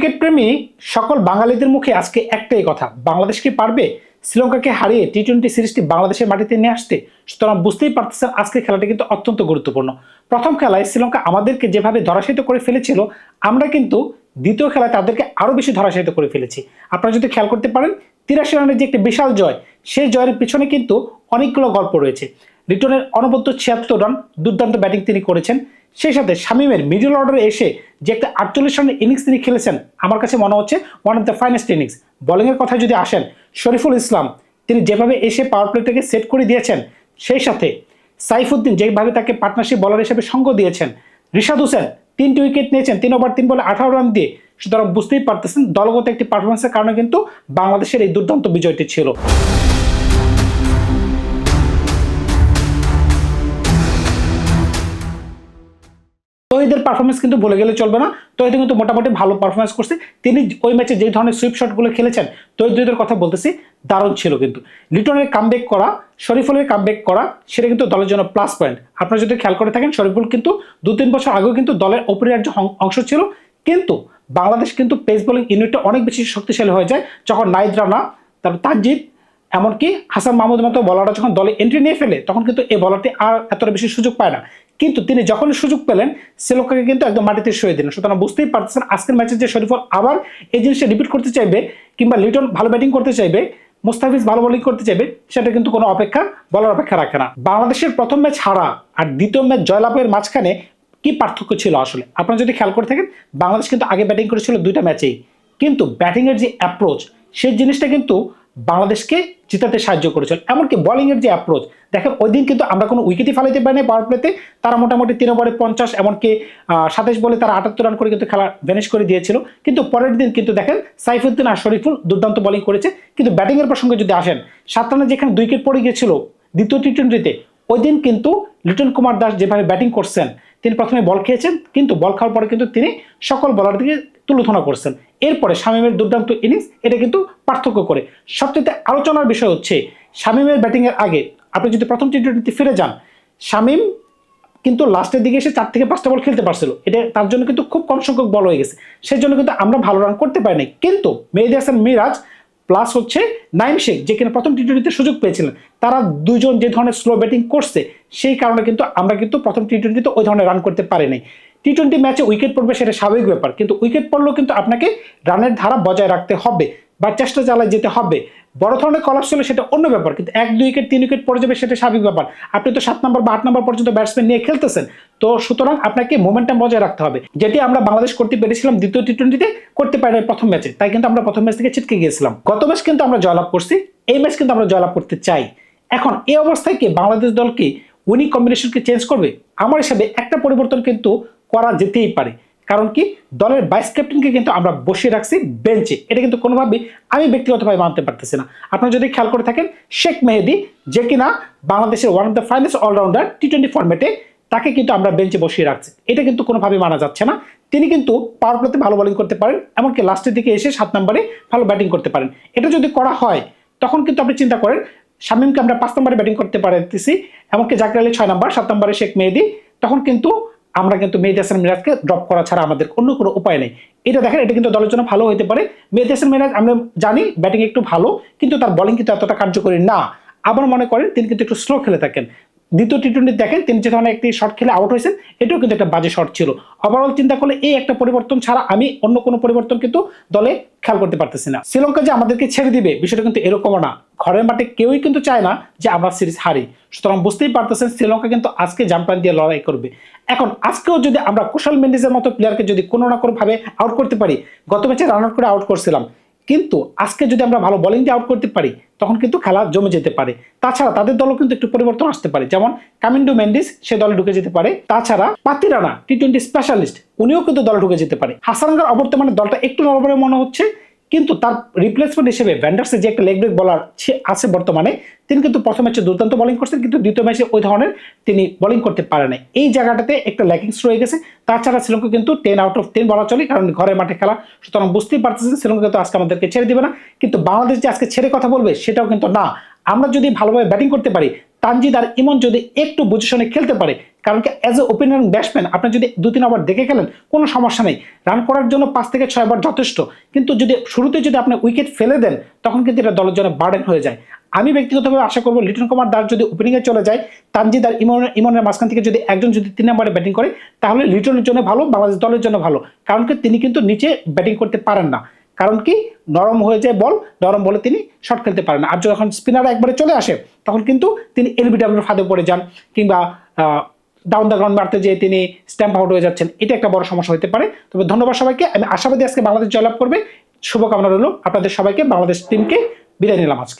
Cricket প্রেমী সকল বাঙালিদের মুখে আজকে একটাই কথা। বাংলাদেশ কি পারবে? শ্রীলঙ্কাকে হারিয়ে টি টোয়েন্টি সিরিজটি বাংলাদেশের মাটিতে নিয়ে আসতে? সুতরাং বুঝতেই পারতেছেন আজকের খেলাটি কিন্তু অত্যন্ত গুরুত্বপূর্ণ। প্রথম খেলায় শ্রীলঙ্কা আমাদেরকে যেভাবে ধরাশায়িত করে ফেলেছিল, আমরা কিন্তু দ্বিতীয় খেলায় তাদেরকে আরও বেশি ধরাশায়িত করে ফেলেছি। আপনারা যদি খেয়াল করতে পারেন, তিরাশি রানের যে একটি বিশাল জয়, সেই জয়ের পিছনে কিন্তু অনেকগুলো গল্প রয়েছে। রিটনের অনবদ্য ছিয়াত্তর রান দুর্দান্ত ব্যাটিং তিনি করেছেন। সেই সাথে শামিমের মিডল অর্ডারে এসে যে একটা আটচল্লিশ রানের ইনিংস তিনি খেলেছেন, আমার কাছে মনে হচ্ছে one of the finest innings বোলিংয়ের কথায় যদি আসেন, শরীফুল ইসলাম, তিনি যেভাবে এসে পাওয়ার প্লেটাকে সেট করে দিয়েছেন, সেই সাথে সাইফুদ্দিন যেভাবে তাকে পার্টনারশিপ বলার হিসেবে সঙ্গ দিয়েছেন, রিশাদ হোসেন তিনটি উইকেট নিয়েছেন, তিন ওভার তিন বলে আঠারো রান দিয়ে। সুতরাং বুঝতেই পারতেছেন দলগত একটি পারফরমেন্সের কারণে কিন্তু বাংলাদেশের এই দুর্দান্ত বিজয়টি ছিল। তহিদের পারফরমেন্স কিন্তু বলে গেলে চলবে না। তহিদ কিন্তু মোটামুটি ভালো পারফরমেন্স করছে। তিনি ওই ম্যাচে যে ধরনের সুইপ শটগুলো খেলেছেন তহিদের কথা বলতেছি, দারুণ ছিল কিন্তু। লিটনের কামব্যাক করা, শরীফুলের কামব্যাক করা, সেটা কিন্তু দলের জন্য প্লাস পয়েন্ট আপনারা যদি খেয়াল করে থাকেন, শরীফুল কিন্তু দু তিন বছর আগেও কিন্তু দলের অপরিহার্য অংশ ছিল। কিন্তু বাংলাদেশ কিন্তু পেস বোলিং ইউনিটটা অনেক বেশি শক্তিশালী হয়ে যায়। যখন নাইদ রানা, তারপর তাজিদ এমনকি হাসান মাহমুদের মতো বলাররা যখন দলে এন্ট্রি নিয়ে ফেলে, তখন কিন্তু এই বলারটি আর এতটা বেশি সুযোগ পায় না। কিন্তু তিনি যখন সুযোগ পেলেন শ্রীলঙ্কাকে কিন্তু একদম মাটিতে শুয়ে দিলেন। সুতরাং বুঝতেই পারতেছেন আজকের ম্যাচে যে শরীফল আবার এই জিনিসটা রিপিট করতে চাইবে কিংবা লিটন ভালো ব্যাটিং করতে চাইবে, মুস্তাফিজ ভালো বোলিং করতে চাইবে, সেটা কিন্তু কোনো অপেক্ষা, বলার অপেক্ষা রাখে না। বাংলাদেশের প্রথম ম্যাচ হারা আর দ্বিতীয় ম্যাচ জয়লাভের মাঝখানে কি পার্থক্য ছিল আসলে? আপনারা যদি খেয়াল করে থাকেন, বাংলাদেশ কিন্তু আগে ব্যাটিং করেছিল দুইটা ম্যাচেই। কিন্তু ব্যাটিংয়ের যে অ্যাপ্রোচ সেই জিনিসটা কিন্তু বাংলাদেশকে জিতাতে সাহায্য করেছিল। এমনকি বোলিংয়ের যে অ্যাপ্রোচ দেখেন ওই দিন কিন্তু আমরা কোনো উইকেটই ফালাইতে পারিনি পাওয়ার প্লেতে তারা মোটামুটি তিন ওভারে পঞ্চাশ, এমনকি সাতাশ বলে তারা আটাত্তর রান করে কিন্তু খেলা ভ্যানিশ করে দিয়েছিল। কিন্তু পরের দিন কিন্তু দেখেন সাইফুদ্দিন আর শরীফুল দুর্দান্ত বলিং করেছে। কিন্তু ব্যাটিংয়ের প্রসঙ্গে যদি আসেন, সাত রানে যেখানে দুই উইকেট পড়ে গিয়েছিল দ্বিতীয় টি টোয়েন্টিতে ওই দিন কিন্তু লিটন কুমার দাস যেভাবে ব্যাটিং করছেন, তিনি প্রথমে বল খেয়েছেন, কিন্তু বল খাওয়ার পরে কিন্তু তিনি সকল বলার দিকে তুলোধনা করছেন। এরপরে শামীমের দুর্দান্ত ইনিংস এটা কিন্তু পার্থক্য করে। সবচেয়ে আলোচনার বিষয় হচ্ছে, শামীমের ব্যাটিংয়ের আগে আপনি যদি প্রথম টি টোয়েন্টিতে ফিরে যান, শামীম কিন্তু লাস্টের দিকে এসে চার থেকে পাঁচটা বল খেলতে পারছিল। এটা তার জন্য কিন্তু খুব কম সংখ্যক বল হয়ে গেছে। সেই জন্য কিন্তু আমরা ভালো রান করতে পারিনি কিন্তু মেহেদি হাসান মিরাজ প্লাস হচ্ছে নাইম শেখ, যে কিনা প্রথম টি টোয়েন্টিতে সুযোগ পেয়েছিলেন। তারা দুজন যে ধরনের স্লো ব্যাটিং করছে, সেই কারণে কিন্তু আমরা কিন্তু প্রথম টি টোয়েন্টিতে ওই ধরনের রান করতে পারিনি টি টোয়েন্টি ম্যাচে উইকেট পড়বে সেটা স্বাভাবিক ব্যাপার। কিন্তু উইকেট পড়লেও কিন্তু আপনাকে রানের ধারা বজায় রাখতে হবে বা চেষ্টা চালায় যেতে হবে। বড় ধরনের কলাপস হলে সেটা অন্য ব্যাপার, কিন্তু এক, দুই উইকেট তিন উইকেট পড়ে যাবে সেটা স্বাভাবিক ব্যাপার। আপনি তো সাত নম্বর বা আট নম্বর পর্যন্ত ব্যাটসম্যান নিয়ে খেলতেছেন, তো সুতরাং আপনাকে মোমেন্টাম বজায় রাখতে হবে। যেটি আমরা বাংলাদেশ করতে পেরেছিলাম দ্বিতীয় টি টোয়েন্টিতে করতে পারি প্রথম ম্যাচে তাই কিন্তু আমরা প্রথম ম্যাচ থেকে ছিটকে গিয়েছিলাম। গত ম্যাচ কিন্তু আমরা জয়লাভ করছি, এই ম্যাচ কিন্তু আমরা জয়লাভ করতে চাই। এখন এই অবস্থায় কি বাংলাদেশ দল কি উইনিং কম্বিনেশনকে চেঞ্জ করবে? আমার হিসাবে একটা পরিবর্তন কিন্তু করা যেতেই পারে। কারণ কি? দলের ভাইস ক্যাপ্টেনকে কিন্তু আমরা বসিয়ে রাখছি বেঞ্চে এটা কিন্তু কোনোভাবেই আমি ব্যক্তিগতভাবে মানতে পারতেছি না। আপনারা যদি খেয়াল করে থাকেন, শেখ মেহেদি যে কিনা বাংলাদেশের one of the finest allrounder T twenty ফর্মেটে তাকে কিন্তু আমরা বেঞ্চে বসিয়ে রাখছি। এটা কিন্তু কোনোভাবেই মানা যাচ্ছে না। তিনি কিন্তু পাওয়ার প্লেতে ভালো বোলিং করতে পারেন, এমনকি লাস্টের দিকে এসে সাত নম্বরে ভালো ব্যাটিং করতে পারেন। এটা যদি করা হয়, তখন কিন্তু আপনি চিন্তা করেন, শামীমকে আমরা পাঁচ নম্বরে ব্যাটিং করতে পারতেছি, এমনকি জাকির আলী ছয় নম্বর সাত নম্বরে শেখ মেহেদি, তখন কিন্তু আমরা কিন্তু মেহেদি হাসান মিরাজকে ড্রপ করা ছাড়া আমাদের অন্য কোনো উপায় নেই। এটা দেখেন, এটা কিন্তু দলের জন্য ভালো হতে পারে। মেহেদি হাসান মিরাজ আমরা জানি ব্যাটিং একটু ভালো, কিন্তু তার বলিং কিন্তু এতটা কার্যকরী না। আবার মনে করেন, তিনি কিন্তু একটু স্লো খেলে থাকেন। দ্বিতীয় টি টোয়েন্টি দেখেন, তিনি যে ধরনের একটি শট খেলে আউট হয়েছেন, এটাও কিন্তু একটা বাজে শট ছিল। ওভারঅল চিন্তা করলে এই একটা পরিবর্তন ছাড়া আমি অন্য কোনো পরিবর্তন কিন্তু দলে খেয়াল করতে পারতেছি না। শ্রীলঙ্কা যে আমাদেরকে ছেড়ে দিবে, বিষয়টা কিন্তু এরকমও না। ঘরের মাঠে কেউই কিন্তু চায় না যে আমরা সিরিজ হারি। সুতরাং বুঝতেই পারতেছেন, শ্রীলঙ্কা কিন্তু আজকে জাম্পান দিয়ে লড়াই করবে। এখন আজকেও যদি আমরা কুশল মেন্ডিজের মতো প্লেয়ারকে যদি কোনো না কোনো ভাবে আউট করতে পারি, গত ম্যাচে রান আউট করে আউট করছিলাম। কিন্তু আজকে যদি আমরা ভালো বলিং দিয়ে আউট করতে পারি, তখন কিন্তু খেলা জমে যেতে পারে। তাছাড়া তাদের দলও কিন্তু একটু পরিবর্তন আসতে পারে। যেমন কামিন্ডো মেন্ডিস, সে দলে ঢুকে যেতে পারে। তাছাড়া পাতিরানা টি টোয়েন্টি স্পেশালিস্ট উনিও কিন্তু দলে ঢুকে যেতে পারে। হাসানগার অবর্তমানে দলটা একটু নরবরে মনে হচ্ছে। কিন্তু তার রিপ্লেসমেন্ট হিসেবে ভ্যান্ডার্সে যে একটা লেগ ব্রেক বলার আছে বর্তমানে, তিনি কিন্তু প্রথম ম্যাচে দুর্দান্ত বোলিং করছেন, কিন্তু দ্বিতীয় ম্যাচে ওই ধরনের তিনি বোলিং করতে পারে নাই। এই জায়গাটাতে একটা ল্যাকিংস রয়ে গেছে। তাছাড়া শ্রীলঙ্কা কিন্তু টেন আউট অফ টেন বলা চলে, কারণ ঘরের মাঠে খেলা, সুতরাং বুঝতেই পারতেছেন, শ্রীলঙ্কা কিন্তু আজকে আমাদেরকে ছেড়ে দিবে না। কিন্তু বাংলাদেশ যে আজকে ছেড়ে কথা বলবে, সেটাও কিন্তু না। আমরা যদি ভালোভাবে ব্যাটিং করতে পারি, তানজিদ আর ইমন যদি একটু পজিশনে খেলতে পারে কারণ কি অ্যাজ এ ওপেনার ব্যাটসম্যান আপনি যদি দু তিন ওভার দেখে খেলেন, কোনো সমস্যা নেই। রান করার জন্য পাঁচ থেকে ছয় ওভার যথেষ্ট। কিন্তু যদি শুরুতে যদি আপনি উইকেট ফেলে দেন, তখন কিন্তু এটা দলের জন্য বার্ডেন হয়ে যায়। আমি ব্যক্তিগতভাবে আশা করব, লিটন কুমার দাস যদি ওপেনিংয়ে চলে যায়, তানজিদ আর ইমন, ইমনের মাঝখান থেকে যদি একজন যদি তিন নম্বরে ব্যাটিং করে, তাহলে লিটনের জন্য ভালো, বাংলাদেশ দলের জন্য ভালো। কারণ কি, তিনি কিন্তু নিচে ব্যাটিং করতে পারেন না। কারণ কি, নরম হয়ে যায় বল নরম বলে তিনি শট খেলতে পারেন আর যখন স্পিনার একবারে চলে আসে, তখন কিন্তু তিনি এলবিডাব্লিউর ফাঁদে পড়ে যান। কিংবা ডাউন দ্য গ্রাউন্ড মারতে যেয়ে তিনি স্ট্যাম্প আউট হয়ে যাচ্ছেন। এটা একটা বড় সমস্যা হতে পারে। তবে ধন্যবাদ সবাইকে। আমি আশাবাদী আজকে বাংলাদেশ জয়লাভ করবে। শুভকামনা রইল। আপনাদের সবাইকে বাংলাদেশ টিমকে বিদায় নিলাম আজকে।